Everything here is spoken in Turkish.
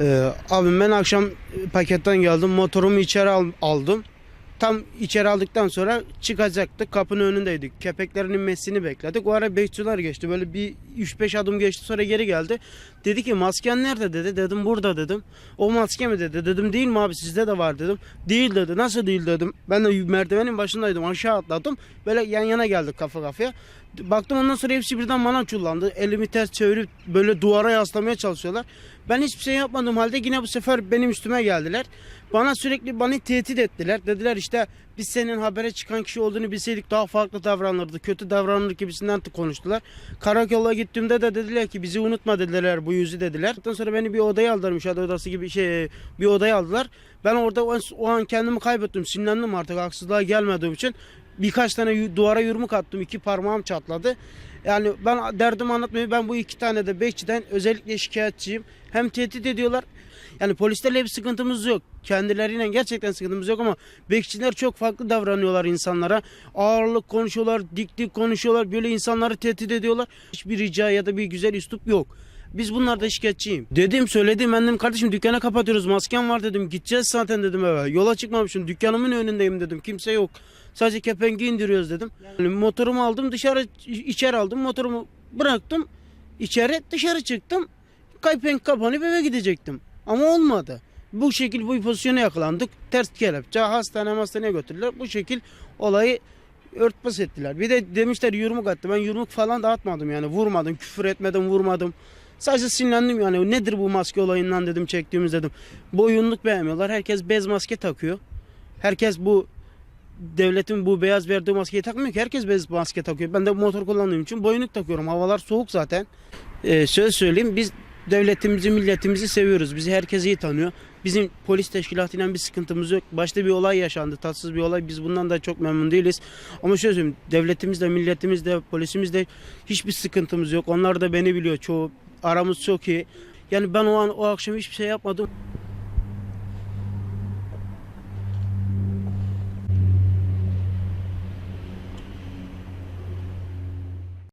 Ee, abim ben akşam paketten geldim. Motorumu içeri al- aldım. Tam içeri aldıktan sonra çıkacaktık. Kapının önündeydik. Kepeklerin inmesini bekledik. O ara bekçiler geçti. Böyle bir 3-5 adım geçti sonra geri geldi. Dedi ki masken nerede dedi. Dedim burada dedim. O maske mi dedi. Dedim değil mi abi sizde de var dedim. Değil dedi. Nasıl değil dedim. Ben de merdivenin başındaydım. Aşağı atladım. Böyle yan yana geldik kafa kafaya. Baktım ondan sonra hepsi birden bana çullandı. Elimi ters çevirip böyle duvara yaslamaya çalışıyorlar. Ben hiçbir şey yapmadığım halde yine bu sefer benim üstüme geldiler. Bana sürekli beni tehdit ettiler. Dediler işte biz senin habere çıkan kişi olduğunu bilseydik daha farklı davranırdı. Kötü davranır gibisinden konuştular. Karakola gittiğimde de dediler ki bizi unutma dediler bu yüzü dediler. Ondan sonra beni bir odaya aldılar müşahede odası gibi şey bir odaya aldılar. Ben orada o an, o an kendimi kaybettim. Sinirlendim artık haksızlığa gelmediğim için. Birkaç tane duvara yumruk attım. iki parmağım çatladı. Yani ben derdimi anlatmayı ben bu iki tane de bekçiden özellikle şikayetçiyim. Hem tehdit ediyorlar. Yani polislerle bir sıkıntımız yok. Kendileriyle gerçekten sıkıntımız yok ama bekçiler çok farklı davranıyorlar insanlara. Ağırlık konuşuyorlar, dik dik konuşuyorlar. Böyle insanları tehdit ediyorlar. Hiçbir rica ya da bir güzel üslup yok. Biz bunlarda şikayetçiyim. Dedim söyledim ben dedim kardeşim dükkana kapatıyoruz maskem var dedim gideceğiz zaten dedim eve. Yola çıkmamışım dükkanımın önündeyim dedim kimse yok. Sadece kepengi indiriyoruz dedim. Yani motorumu aldım dışarı içeri aldım motorumu bıraktım içeri dışarı çıktım. Kepenk kapanıp eve gidecektim. Ama olmadı. Bu şekil bu pozisyona yakalandık. Ters kelepçe hastane hastaneye götürdüler. Bu şekil olayı örtbas ettiler. Bir de demişler yumruk attı. Ben yumruk falan da atmadım yani. Vurmadım, küfür etmedim, vurmadım. Sadece sinirlendim yani. Nedir bu maske olayından dedim çektiğimiz dedim. Boyunluk beğenmiyorlar. Herkes bez maske takıyor. Herkes bu devletin bu beyaz verdiği maskeyi takmıyor ki. Herkes bez maske takıyor. Ben de motor kullandığım için boyunluk takıyorum. Havalar soğuk zaten. Ee, söz söyleyeyim biz devletimizi, milletimizi seviyoruz. Bizi herkes iyi tanıyor. Bizim polis teşkilatıyla bir sıkıntımız yok. Başta bir olay yaşandı, tatsız bir olay. Biz bundan da çok memnun değiliz. Ama şöyle söyleyeyim, devletimizle, milletimizle, polisimizle hiçbir sıkıntımız yok. Onlar da beni biliyor çoğu. Aramız çok iyi. Yani ben o an o akşam hiçbir şey yapmadım.